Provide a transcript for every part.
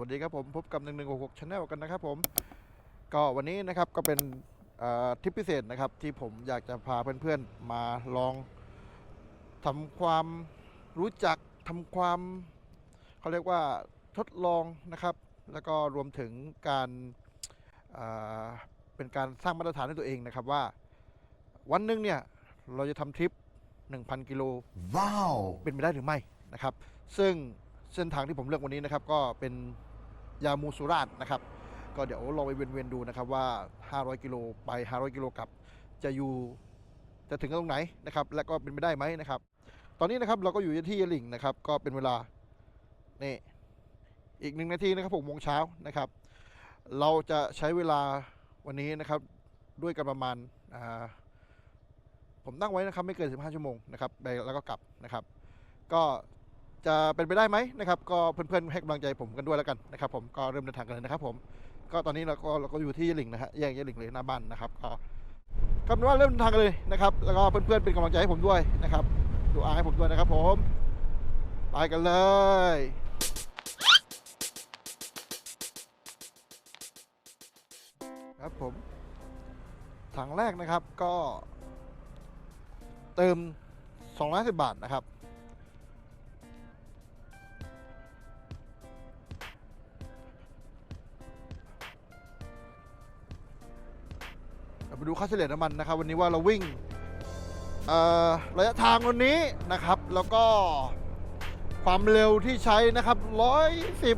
วัสดีครับผมพบกับ 1166 Channel กันนะครับผม ก็วันนี้นะครับก็เป็นเอ่อทริปพิเศษนะครับ ที่ผมอยากจะพาเพื่อนๆมาลองทำความรู้จักทำความเขาเรียกว่าทดลองนะครับ แล้วก็รวมถึงการเอ่อเป็นการสร้างมาตรฐานให้ตัวเองนะครับว่า วันหนึ่งเนี่ยเราจะทำทริป 1,000 กิโล Wow! เป็นไปได้หรือไม่นะครับ ซึ่ง เส้นทางที่ผมเลือกวันนี้นะครับก็เป็นยามูสุราษฎร์นะครับ ก็เดี๋ยวลองไปเวียนๆดูนะครับว่า 500 กิโลไป 500 กิโลกลับจะอยู่จะถึงตรงไหนนะครับ และก็เป็นไปได้ไหมนะครับ ตอนนี้นะครับเราก็อยู่ที่ยะหลิงนะครับ ก็เป็นเวลานี่อีกหนึ่งนาทีนะครับหกโมงเช้านะครับ เราจะใช้เวลาวันนี้นะครับด้วยกันประมาณาผมตั้งไว้นะครับไม่เกิน 15 ชั่วโมงนะครับไปแล้วก็กลับนะครับ ก็ จะเป็นไปได้ไหมนะครับก็เพื่อนๆให้กำลังใจผมกันด้วยแล้วกันนะครับผมก็เริ่มเดินทางกันเลยนะครับผมก็ตอนนี้เราก็เราก็อยู่ที่ยะหลิงนะฮะแยกยะหลิงเลยหน้าบ้านนะครับก็ก็เป็นว่าเริ่มเดินทางกันเลยนะครับ แล้วก็เพื่อนๆเป็นกำลังใจให้ผมด้วยนะครับดูอาให้ผมด้วยนะครับ ผมไปกันเลยครับผมถังแรกนะครับก็เติม 250 บาทนะครับ ดูค่าเฉลี่ยน้ำมันนะครับ วันนี้ว่าเราวิ่งระยะทางวันนี้นะครับ แล้วก็ความเร็วที่ใช้นะครับ110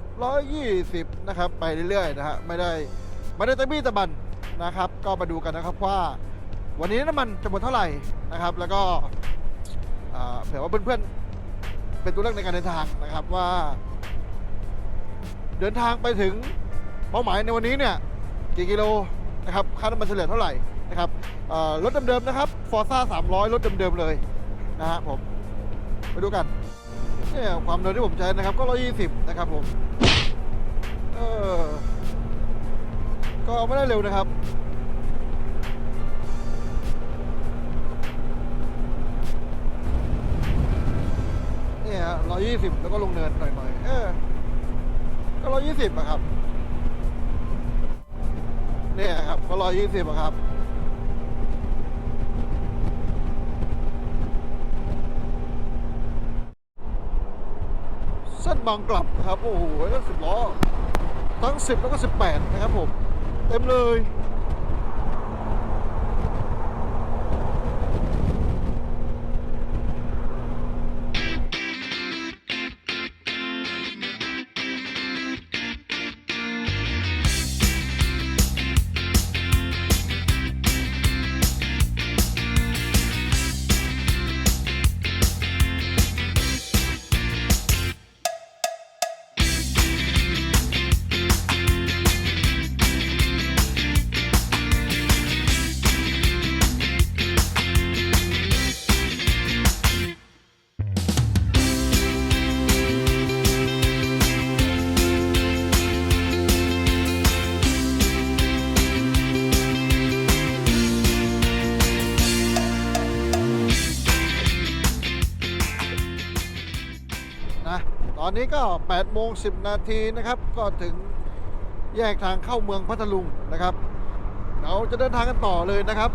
120 นะครับ ไปเรื่อยๆนะฮะไม่ได้ไม่ได้ตะบี้ตะบันนะครับ ก็มาดูกันนะครับว่า วันนี้น้ำมันจะหมดเท่าไหร่นะครับ แล้วก็เอ่อเผื่อว่าเพื่อนๆเป็นตัวเลือกในการเดินทางนะครับว่า เดินทางไปถึงเป้าหมายในวันนี้เนี่ยกี่กิโลนะครับค่าน้ำมันเฉลี่ยเท่าไหร่ นะครับรถเดิมๆนะครับฟอร์ซ่า300 รถเดิมๆเลยนะฮะผมไปดูกันเนี่ยความเร็วที่ผมใช้นะครับ ก็ 120 นะครับผมเออก็ไม่ได้เร็วนะครับเนี่ยร้อยยี่สิบแล้วก็ลงเนินหน่อยๆ เออ ก็ร้อยยี่สิบอะครับ เนี่ยครับ ก็ร้อยยี่สิบอะครับ เส้น บางกลับครับ โอ้โหแล้วสิบล้อ ทั้งสิบแล้วก็สิบแปดนะครับผม เต็มเลย อนนี้ก็8โมง10 นาทีนะครับ ก็ถึงแยกทางเข้าเมืองพัทลุงนะครับ เราจะเดินทางกันต่อเลยนะครับ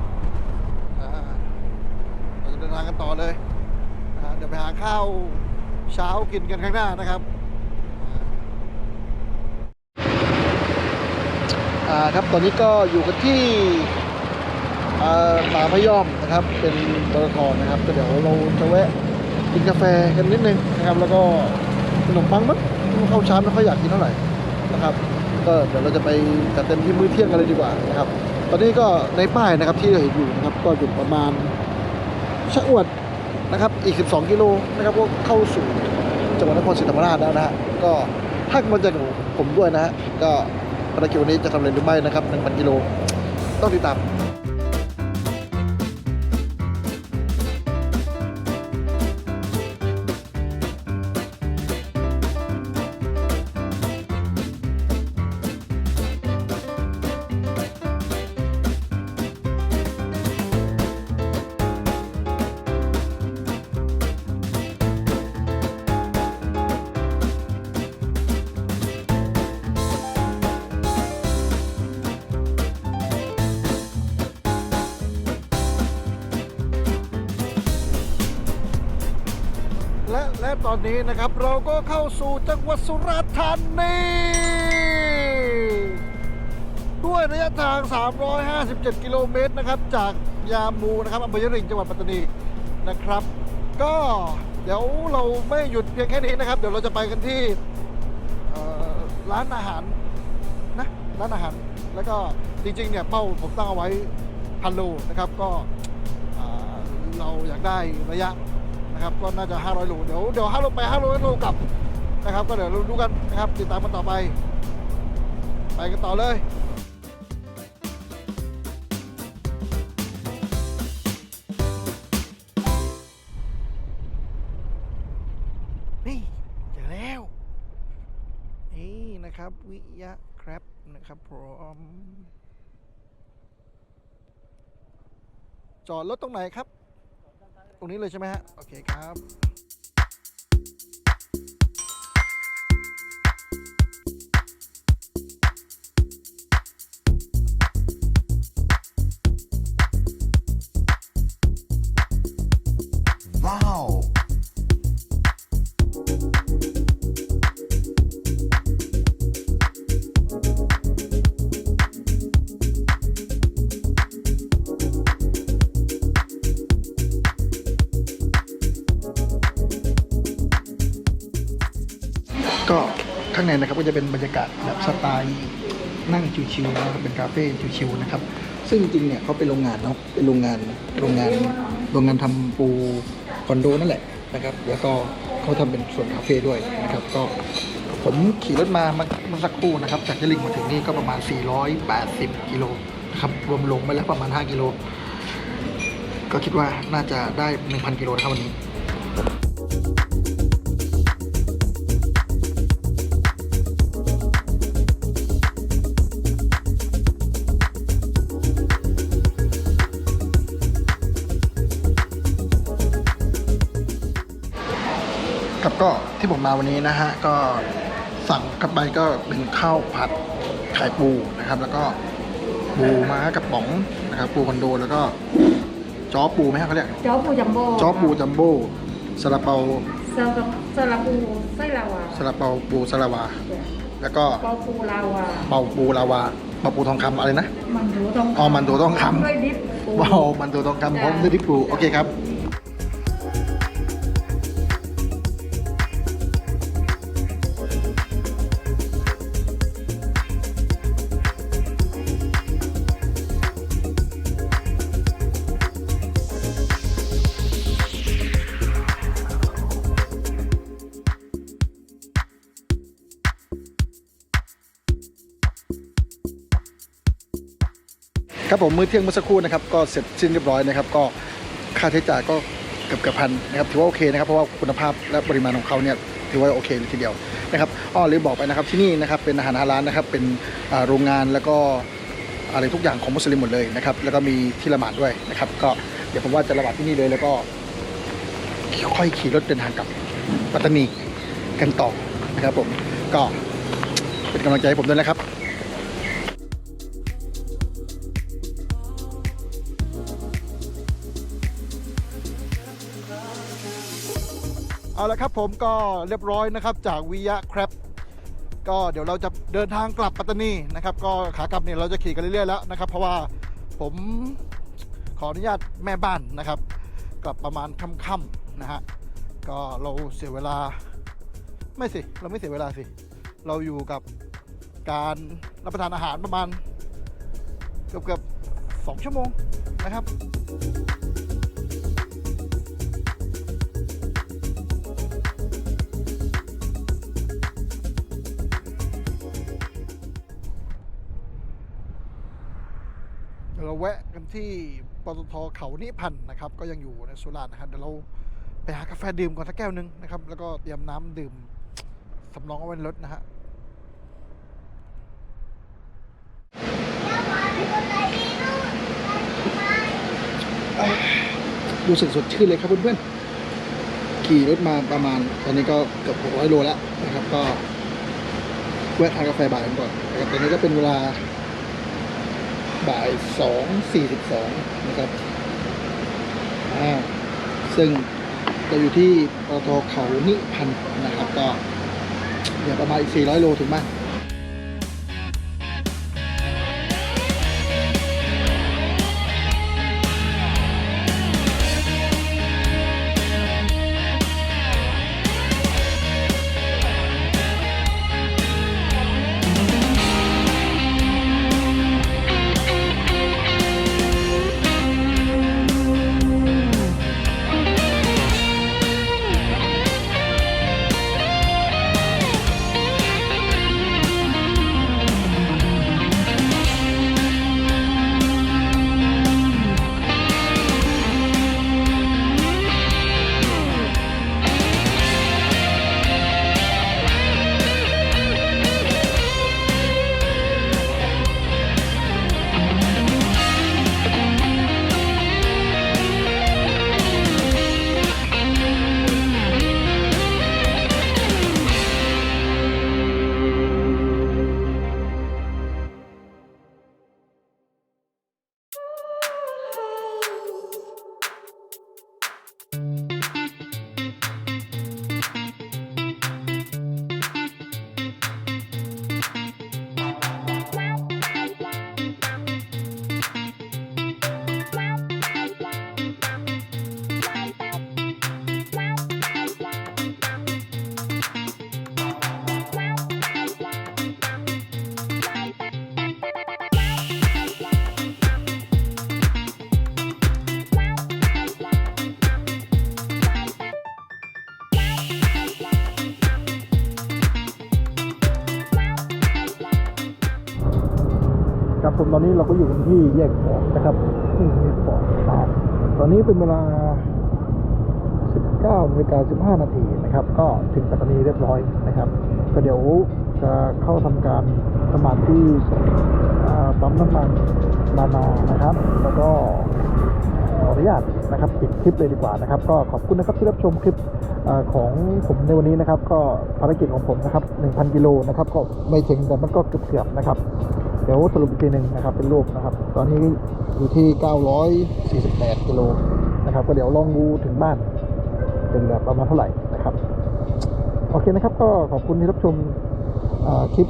เราจะเดินทางกันต่อเลยเดี๋ยวไปหาข้าวเช้ากินกันข้างหน้านะครับครับตอนนี้ก็อยู่กันที่ป่าพะยอมนะครับเป็นบรทนะครับก็เดี๋ยวเราจะแวะกินกาแฟกันนิดนึงนะครับ แล้วก็ ขนมปังมั้งเข้าช้าไม่ค่อยอยากกินเท่าไหร่นะครับก็เดี๋ยวเราจะไปจัดเต็มที่มื้อเที่ยงกันเลยดีกว่านะครับ ตอนนี้ก็ในป้ายนะครับที่เราเห็นอยู่นะครับ ก็อยู่ประมาณชะอวดนะครับ อีก 12 กิโลนะครับก็เข้าสู่จังหวัดนครศรีธรรมราชแล้วนะฮะก็ถ้ากำลังใจของผมด้วยนะฮะก็ภารกิจวันนี้จะทำเร็จหรือไม่นะครับ1,000กิโลต้องติดตาม ตอนนี้นะครับเราก็เข้าสู่จังหวัดสุราษฎร์ธานีด้วยระยะทาง 357 กิโลเมตรนะครับ จากยามูนะครับอำเภอยะริงจังหวัดปัตตานีนะครับ ก็เดี๋ยวเราไม่หยุดเพียงแค่นี้นะครับ เดี๋ยวเราจะไปกันที่ร้านอาหารนะร้านอาหาร แล้วก็จริงๆเนี่ยเป้าผมตั้งเอาไว้พันโลนะครับก็เราอยากได้ระยะ นะครับก็น่าจะ 500โลเดี๋ยวเดี๋ยว5โลไป500โลกลับนะครับก็เดี๋ยวเราดูกันนะครับติดตามกันต่อไป ไปกันต่อเลยนี่เจอแล้วนี่นะครับวิยะครับนะครับพร้อมจอดรถตรงไหนครับ ตรงนี้เลยใช่ไหมฮะ โอเคครับ นะครับก็จะเป็นบรรยากาศแบบสไตล์นั่งชิวๆนะครับเป็นคาเฟ่ชิวๆนะครับซึ่งจริงเนี่ยเขาเป็นโรงงานเนาะเป็นโรงงานโรงงานโรงงานทำปูคอนโดนั่นแหละนะครับแล้วก็เขาทำเป็นส่วนคาเฟ่ด้วยนะครับก็ผมขี่รถมาเมื่อสักครู่นะครับ จากยะลิงมาถึงนี่ก็ประมาณ 480 กิโลนะครับรวมลงไปแล้วประมาณ 5 กิโล ก็คิดว่าน่าจะได้ 1,000 กิโลนะครับวันนี้ ครับก็ที่ผมมาวันนี้นะฮะก็สั่งกลับไปก็เป็นข้าวผัดไข่ปูนะครับ แล้วก็ปูม้ากระป๋องนะครับ ปูคอนโดแล้วก็จ้อปูไหมฮะเขาเรียกจ้อปูจัมโบ้จ้อปูจัมโบ้ซาลาเปาซาลาซาลาปูไส้ลาวาซาลาเปาปูซาลาวา แล้วก็เปาปูลาวาเปาปูลาวาเปาปูทองคำอะไรนะมันดูทองอ๋อมันดูทองคำด้วยดิบปูว้าวมันตัวทองคำพร้อมด้วยที่ปูโอเคครับ ครับผมมื้อเที่ยงเมื่อสักครู่นะครับก็เสร็จสิ้นเรียบร้อยนะครับ ก็ค่าใช้จ่ายก็เกือบเกือบพันนะครับถือว่าโอเคนะครับเพราะว่าคุณภาพและปริมาณของเขาเนี่ยถือว่าโอเคเลยทีเดียวนะครับอ้อลืมบอกไปนะครับที่นี่นะครับเป็นอาหารฮาลาลนะครับเป็นโรงงานแล้วก็อะไรทุกอย่างของมุสลิมหมดเลยนะครับแล้วก็มีที่ละหมาดด้วยนะครับ ก็เดี๋ยวผมว่าจะละหมาดที่นี่เลยแล้วก็ค่อยขี่รถเดินทางกลับปัตตานีกันต่อนะครับผมก็เป็นกำลังใจให้ผมด้วยนะครับ เอาละครับผมก็เรียบร้อยนะครับจากวิยะครับก็เดี๋ยวเราจะเดินทางกลับปัตตานีนะครับก็ขากลับเนี่ยเราจะขี่กันเรื่อยๆแล้วนะครับ เพราะว่าผมขออนุญาตแม่บ้านนะครับ กลับประมาณค่ำๆนะฮะก็เราเสียเวลาไม่สิเราไม่เสียเวลาสิ เราอยู่กับการรับประทานอาหารประมาณเกือบเกือบๆสองชั่วโมงนะครับ ที่ปตทเขานิพันธ์นะครับ ก็ยังอยู่ในสุราษฎร์นะครับเดี๋ยวเราไปหากาแฟดื่มก่อนสักแก้วหนึ่งนะครับ แล้วก็เตรียมน้ำดื่มสำรองเอาไว้ในรถนะฮะรู้สึกสดชื่นเลยครับเพื่อนๆขี่รถมาประมาณ ตอนนี้ก็เกือบ600โลแล้วนะครับ ก็แวะทานกาแฟบ่ายกันก่อนนะครับตอนนี้ก็เป็นเวลา บ่ายสองสี่สิบสองนะครับ อ่า ซึ่งจะอยู่ที่ปตทเขานิพันธ์นะครับ ก็เดี๋ยวประมาณอีก 400 โลถึงบ้าน ตอนนี้เราก็อยู่กันที่แยกฟอดนะครับที่แยกฟอดนะครับตอนนี้เป็นเวลา 19นาฬิกา15 นาทีนะครับ ก็ถึงปัตตานีเรียบร้อยนะครับ ก็เดี๋ยวจะเข้าทำการสมัครที่ปั๊มน้ำมันนานานะครับ แล้วก็ขออนุญาตนะครับปิดคลิปเลยดีกว่านะครับ ก็ขอบคุณนะครับที่รับชมคลิปอของผมในวันนี้นะครับ ก็ภารกิจของผมนะครับ 1,000 กิโลนะครับ ก็ไม่ถึงแต่มันก็เกือบๆนะครับ เดี๋ยวสรุปอีกทีหนึ่งนะครับเป็นรูปนะครับ ตอนนี้อยู่ที่ 948กิโลนะครับ ก็เดี๋ยวลองดูถึงบ้าน เป็นแบบประมาณเท่าไหร่นะครับ โอเคนะครับ ก็ขอบคุณที่รับชมคลิป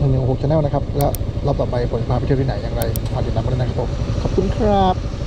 116 Channel นะครับ แล้วรอบต่อไปผมพาไปเที่ยวที่ไหนอย่างไรฝากติดตามกันด้วยนะครับผมขอบคุณครับ